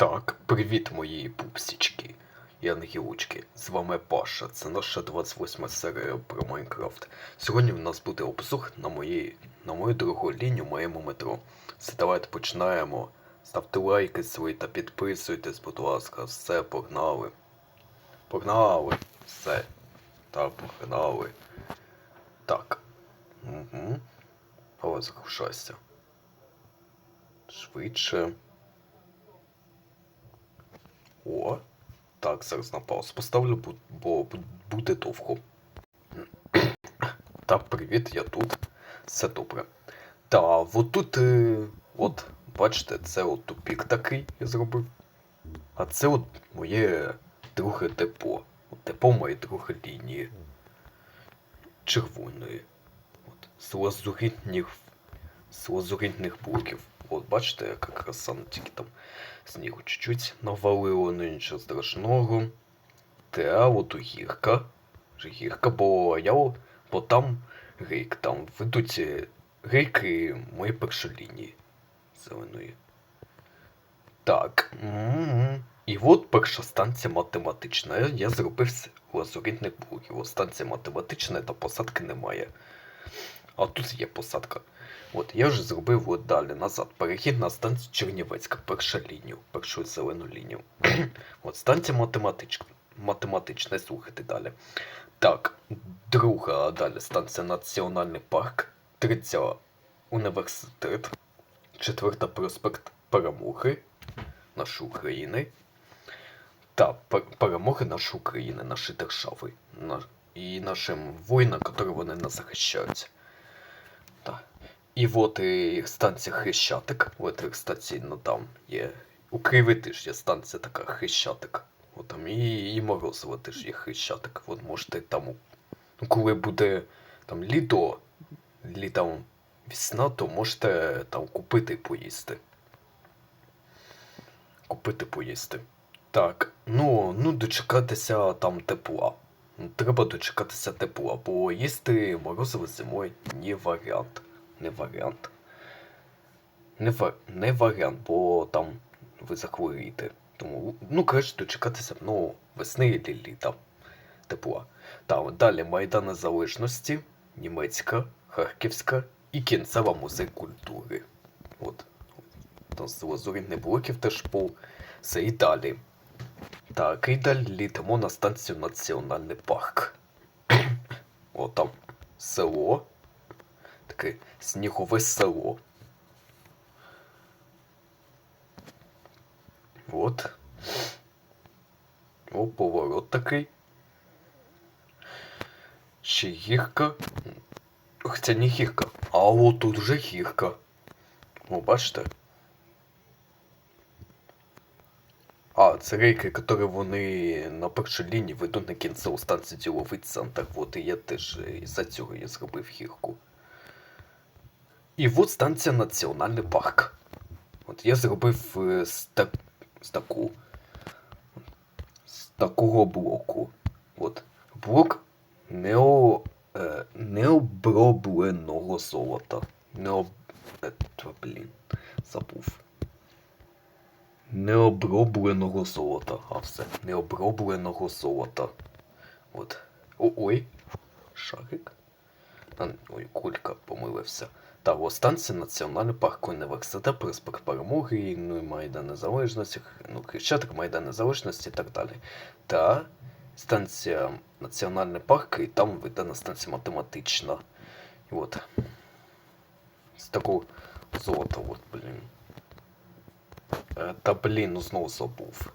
Так, привіт, мої пупсічки і ангелочки. З вами Паша. Це наша 28 серія про Майнкрафт. Сьогодні в нас буде обзор на мої, на мою другу лінію моєму метро. Все, давайте починаємо. Ставте лайки свої та підписуйтесь, будь ласка. Все, погнали. Погнали. Все. Так, погнали. Так. Угу. Але захищайся. Швидше. О, так, зараз на паузу поставлю, бо, буде довго. Так, привіт, я тут. Все добре. Та, от тут, е, от, бачите, це от тупік такий я зробив. А це от моє друге депо. От депо моєї другої лінії. Червоної. От, з лазуритних, з лазуритних блоків. От бачите, яка краса, ну, тільки там снігу чуть-чуть навалило, ну нічого страшного. Та от у гірка. Гірка, бо я бо там рейк, там ведуть е, рейки мої першої лінії зеленої. Так. І от перша станція математична. Я- зробив з лазуритних блоків. От станція математична, та посадки немає. А тут є посадка. От, я вже зробив от далі назад. Перехід на станцію Чернівецька, перша лінію, першу зелену лінію. от станція математична. Математична, слухайте далі. Так, друга далі станція Національний парк, третя університет, четверта проспект Перемоги нашої України. Та пер- перемоги нашої України, нашої держави. На, і нашим воїнам, які вони нас захищають. І от і станція Хрещатик. От ну там є. У Кривий теж є станція така Хрещатик. От там і, і Морозово теж є Хрещатик. От можете там, ну, коли буде там літо, літом весна, то можете там купити поїсти. Купити поїсти. Так, ну, ну дочекатися там тепла. Треба дочекатися тепла, бо їсти морозиво зимою не варіант. Не варіант. Не, ва... не варіант, бо там ви захворієте. Тому, ну, краще дочекатися, ну, весни і літа. Тепла. Там далі Майдан Незалежності, Німецька, Харківська і кінцева музей культури. От. Там з лазурних блоків теж був. Все і далі. Так, і далі літимо на станцію Національний парк. О, там село. Таке снігове село. От. О, поворот такий. Ще гірка. Хоча не гірка. А от тут вже гірка. О, бачите? А, це рейки, які вони на першій лінії ведуть на кінцеву станцію діловий центр. Вот і я теж е, із-за цього я зробив гірку. І от станція Національний парк. От я зробив е, з, так, з таку. З такого блоку. От. Блок нео, е, необробленого золота. Необ... Е, блін, забув. Необробленого золота. А все. Необробленого золота. От. О, ой. Шарик. А, ой, кулька, помилився. Та о, станція Національний парк університет, проспект Перемоги, ну і Майдан Незалежності, ну, Хрещатик, Майдан Незалежності і так далі. Та станція Національний парк, і там видана станція математична. І от. З такого золота, от, блін. Е, Та блін, ну знову забув.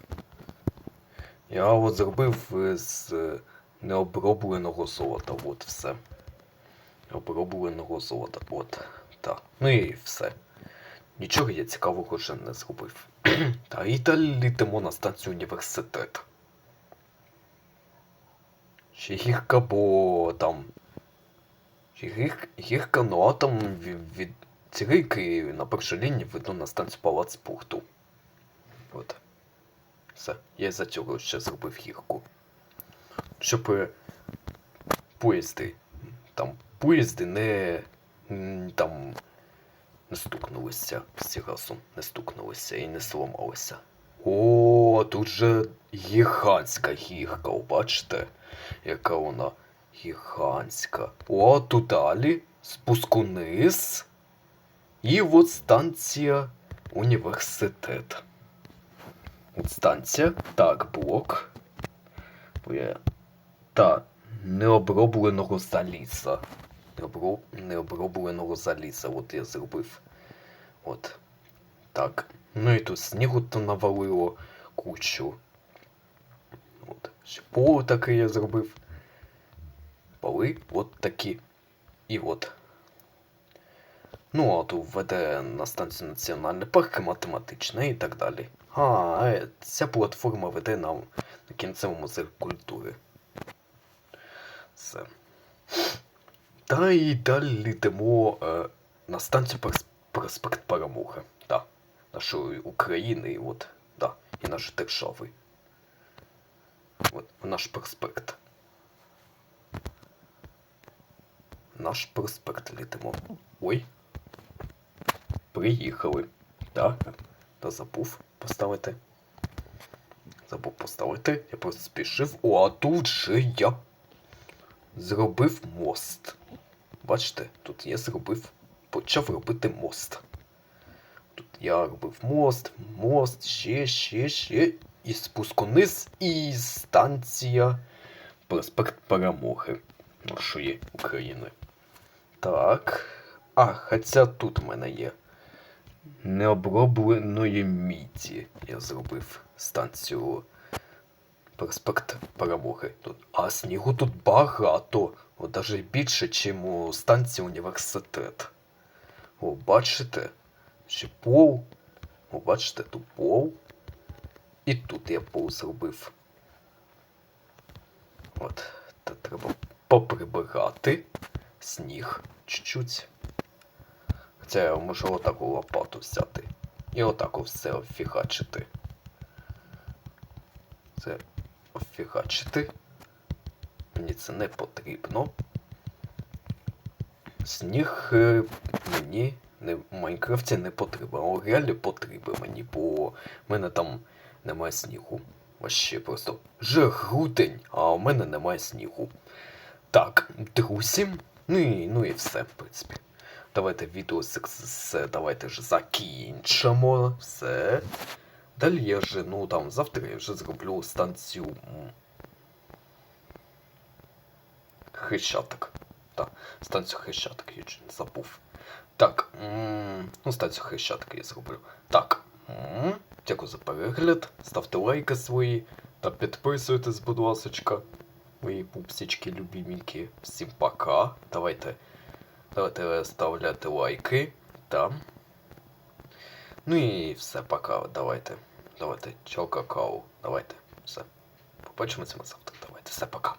Я от зробив е, з е, необробленого золота, от все. Обробленого золота, от. Так. Ну і все. Нічого я цікавого вже не зробив. Та і далі літимо на станцію університет. Ще гірка, бо там. Ще гір... гірка, ну а там від, від ці на першій лінії видно на станцію палац спорту. От. Все. Я за цього ще зробив гірку. Щоб е, поїзди. Там поїзди не. там. не стукнулися всі разом. Не стукнулися і не зламалися. О, тут же гігантська гірка, бачите? Яка вона гігантська. О, тут далі спуск униз. І от станція університет. От станція, так, блок. Та необробленого заліза. Необро... Необробленого заліза, от я зробив. От. Так. Ну і тут снігу то навалило кучу. От. Поле таке я зробив. Поли от такі. І от. Ну, а тут веде на станцію Національний парк математична і так далі. А, е, ця платформа веде нам на кінцевий музей культури. Все. Та і далі йдемо е, на станцію Проспект Перемоги. Да. Нашої України, і от, да, і нашої держави. От, наш проспект. Наш проспект літимо. Ой. Приїхали. Так. Та забув поставити. Забув поставити. Я просто спішив. О, а тут же я зробив мост. Бачите, тут я зробив. Почав робити мост. Тут я робив мост, мост, ще, ще, ще. І спуск униз, і станція Проспект Перемоги нашої України. Так. А, хоча тут в мене є необробленої міді. Я зробив станцію Проспект Перемоги. А снігу тут багато. От навіть більше, ніж у станції університет. О, бачите? Ще пол. О, бачите, тут пол. І тут я пол зробив. От, та треба поприбирати сніг чуть-чуть. Хоча я можу отаку лопату взяти. І отаку все офігачити. Це офігачити. Мені це не потрібно. Сніг е, мені не, в Майнкрафті не потрібен. А реально потрібен мені, бо в мене там немає снігу. Вообще просто вже грудень, а у мене немає снігу. Так, друзі, ну і, ну і все, в принципі. Давайте відео з- давайте ж закінчимо. Все. Далі я вже, ну там, завтра я вже зроблю станцію. Хрещатик. Так, станцію Хрещатик, я не забув. Так, ну станцію Хрещатик я зроблю. Так. Дякую за перегляд. Ставте лайки свої та підписуйтесь, будь ласочка. Мої пупсички любименькі. Всім пока. Давайте. Давайте ставляти лайки. Там. Ну і все, пока. Давайте. Давайте. Чо какао. Давайте. Все. Побачимося завтра. Давайте. Все, пока.